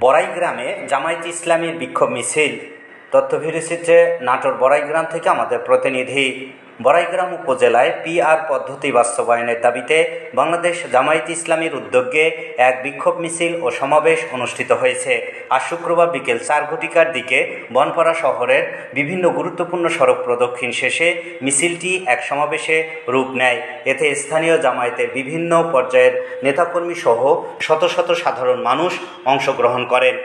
বড়াই গ্রামে জামায়াত ইসলামীর বিক্ষোভ মিছিল। তথ্য ভিড়েছে নাটোর বড়াই গ্রাম থেকে আমাদের প্রতিনিধি বড়াইগ্রাম উপজেলায় পিআর পদ্ধতি বাস্তবায়নের দাবিতে বাংলাদেশ জামায়াত ইসলামীর উদ্যোগে এক বিক্ষোভ মিছিল ও সমাবেশ অনুষ্ঠিত হয়েছে। আজ শুক্রবার বিকেল চার ঘটিকার দিকে বনপাড়া শহরের বিভিন্ন গুরুত্বপূর্ণ সড়ক প্রদক্ষিণ শেষে মিছিলটি এক সমাবেশে রূপ নেয়। এতে স্থানীয় জামায়াতের বিভিন্ন পর্যায়ের নেতাকর্মী সহ শত শত সাধারণ মানুষ অংশগ্রহণ করেন।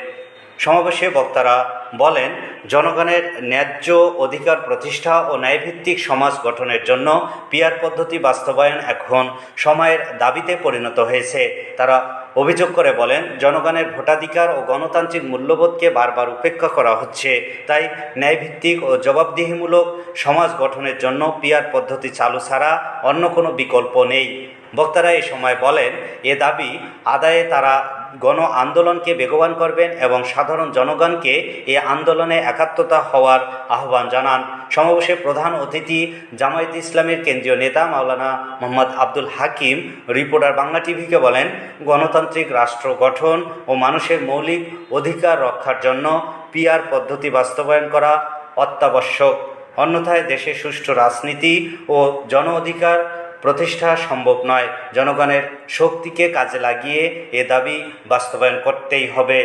সমাবেশে বক্তারা বলেন, জনগণের ন্যায্য অধিকার প্রতিষ্ঠা ও ন্যায়ভিত্তিক সমাজ গঠনের জন্য পিয়ার পদ্ধতি বাস্তবায়ন এখন সময়ের দাবিতে পরিণত হয়েছে। তারা অভিযোগ করে বলেন, জনগণের ভোটাধিকার ও গণতান্ত্রিক মূল্যবোধকে বারবার উপেক্ষা করা হচ্ছে। তাই ন্যায়ভিত্তিক ও জবাবদিহিমূলক সমাজ গঠনের জন্য পিয়ার পদ্ধতি চালু ছাড়া অন্য কোনো বিকল্প নেই। বক্তারা এ সময় বলেন, এ দাবি আদায়ে তারা গণ আন্দোলনকে বেগবান করবেন এবং সাধারণ জনগণকে এ আন্দোলনে একাত্মতা হওয়ার আহ্বান জানান। সমাবেশে প্রধান অতিথি জামায়াত ইসলামের কেন্দ্রীয় নেতা মাওলানা মোহাম্মদ আব্দুল হাকিম, রিপোর্টার বাংলা টিভিকে বলেন, গণতান্ত্রিক রাষ্ট্র গঠন ও মানুষের মৌলিক অধিকার রক্ষার জন্য পিআর পদ্ধতি বাস্তবায়ন করা অত্যাবশ্যক। অন্যথায় দেশে সুষ্ঠু রাজনীতি ও জন অধিকার প্রতিষ্ঠা সম্ভব নয়। জনগণের শক্তিকে কাজে লাগিয়ে এ দাবি বাস্তবায়ন করতেই হবে।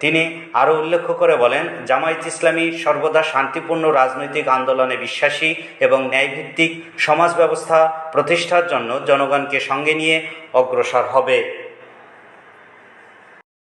তিনি আরও উল্লেখ করে বলেন, জামায়াত ইসলামী সর্বদা শান্তিপূর্ণ রাজনৈতিক আন্দোলনে বিশ্বাসী এবং ন্যায়ভিত্তিক সমাজ ব্যবস্থা প্রতিষ্ঠার জন্য জনগণকে সঙ্গে নিয়ে অগ্রসর হবে।